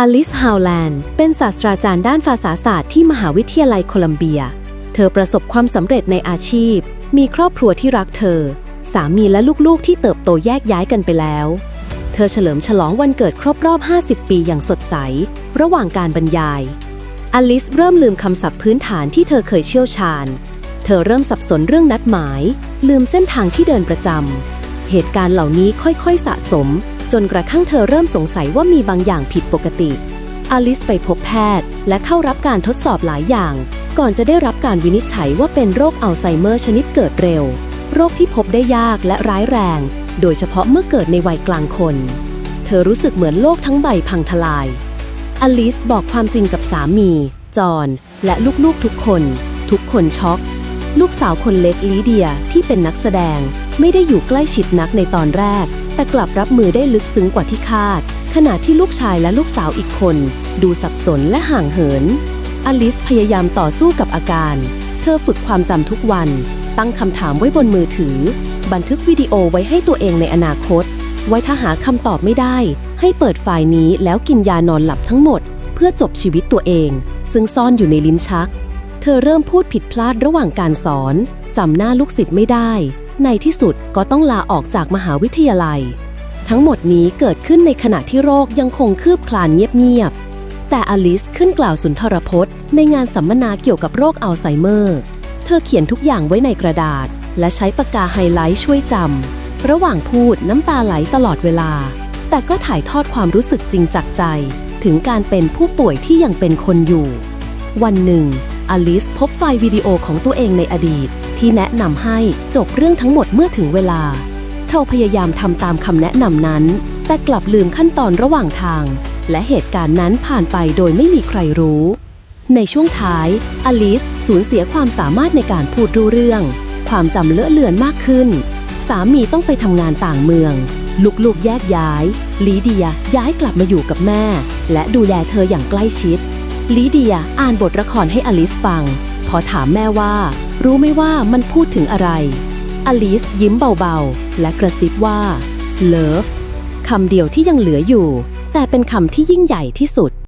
อลิสฮาวแลนด์เป็นศาสตราจารย์ด้านภาษาศาสตร์ที่มหาวิทยาลัยโคลัมเบีย เธอประสบความสำเร็จในอาชีพ มีครอบครัวที่รักเธอ สามีและลูกๆที่เติบโตแยกย้ายกันไปแล้ว เธอเฉลิมฉลองวันเกิดครบรอบ 50 ปีอย่างสดใส ระหว่างการบรรยาย อลิสเริ่มลืมคำศัพท์พื้นฐานที่เธอเคยเชี่ยวชาญ เธอเริ่มสับสนเรื่องนัดหมาย ลืมเส้นทางที่เดินประจำเหตุการณ์เหล่านี้ค่อยๆสะสม จนกระทั่งเธอเริ่มสงสัยว่ามีบางอย่างผิดปกติ อลิสไปพบแพทย์ และเข้ารับการทดสอบหลายอย่าง ก่อนจะได้รับการวินิจฉัยว่าเป็นโรคอัลไซเมอร์ชนิดเกิดเร็ว โรคที่พบได้ยากและร้ายแรง โดยเฉพาะเมื่อเกิดในวัยกลางคน เธอรู้สึกเหมือนโลกทั้งใบพังทลาย อลิสบอกความจริงกับสามี จอห์นและลูกๆทุกคน ทุกคนช็อกลูกสาวคนเล็กลีเดียที่เป็นนักแสดง ไม่ได้อยู่ใกล้ชิดนักในตอนแรก แต่กลับรับมือได้ลึกซึ้งกว่าที่คาด ขณะที่ลูกชายและลูกสาวอีกคน ดูสับสนและห่างเหิน อลิสพยายามต่อสู้กับอาการ เธอฝึกความจำทุกวัน ตั้งคำถามไว้บนมือถือ บันทึกวิดีโอไว้ให้ตัวเองในอนาคต ไว้ถ้าหาคำตอบไม่ได้ ให้เปิดไฟล์นี้แล้วกินยานอนหลับทั้งหมด เพื่อจบชีวิตตัวเอง ซึ่งซ่อนอยู่ในลิ้นชัก เธอเริ่มพูดผิดพลาดระหว่างการสอนจำหน้าลูกศิษย์ไม่ได้ ในที่สุดก็ต้องลาออกจากมหาวิทยาลัย ทั้งหมดนี้เกิดขึ้นในขณะที่โรคยังคงคืบคลานเงียบๆ แต่อลิสขึ้นกล่าวสุนทรพจน์ ในงานสัมมนาเกี่ยวกับโรคอัลไซเมอร์ เธอเขียนทุกอย่างไว้ในกระดาษ และใช้ปากกาไฮไลท์ช่วยจำ ระหว่างพูดน้ำตาไหลตลอดเวลา แต่ก็ถ่ายทอดความรู้สึกจริงจากใจ ถึงการเป็นผู้ป่วยที่ยังเป็นคนอยู่ วันหนึ่งอลิสพบไฟล์วิดีโอของตัวเองในอดีต ที่แนะนำให้จบเรื่องทั้งหมดเมื่อถึงเวลาเธอพยายามทำตามคำแนะนำนั้น แต่กลับลืมขั้นตอนระหว่างทาง และเหตุการณ์นั้นผ่านไปโดยไม่มีใครรู้ ในช่วงท้าย อลิสสูญเสียความสามารถในการพูดรู้เรื่อง ความจำเลอะเลือนมากขึ้น สามีต้องไปทำงานต่างเมือง ลูกๆแยกย้าย ลีเดียย้ายกลับมาอยู่กับแม่ และดูแลเธออย่างใกล้ชิดลีเดียอ่านบทละครให้อลิสฟัง พอถามแม่ว่า รู้ไม่ว่ามันพูดถึงอะไร อลิสยิ้มเบาๆ และกระซิบว่า love คำเดียวที่ยังเหลืออยู่ แต่เป็นคำที่ยิ่งใหญ่ที่สุด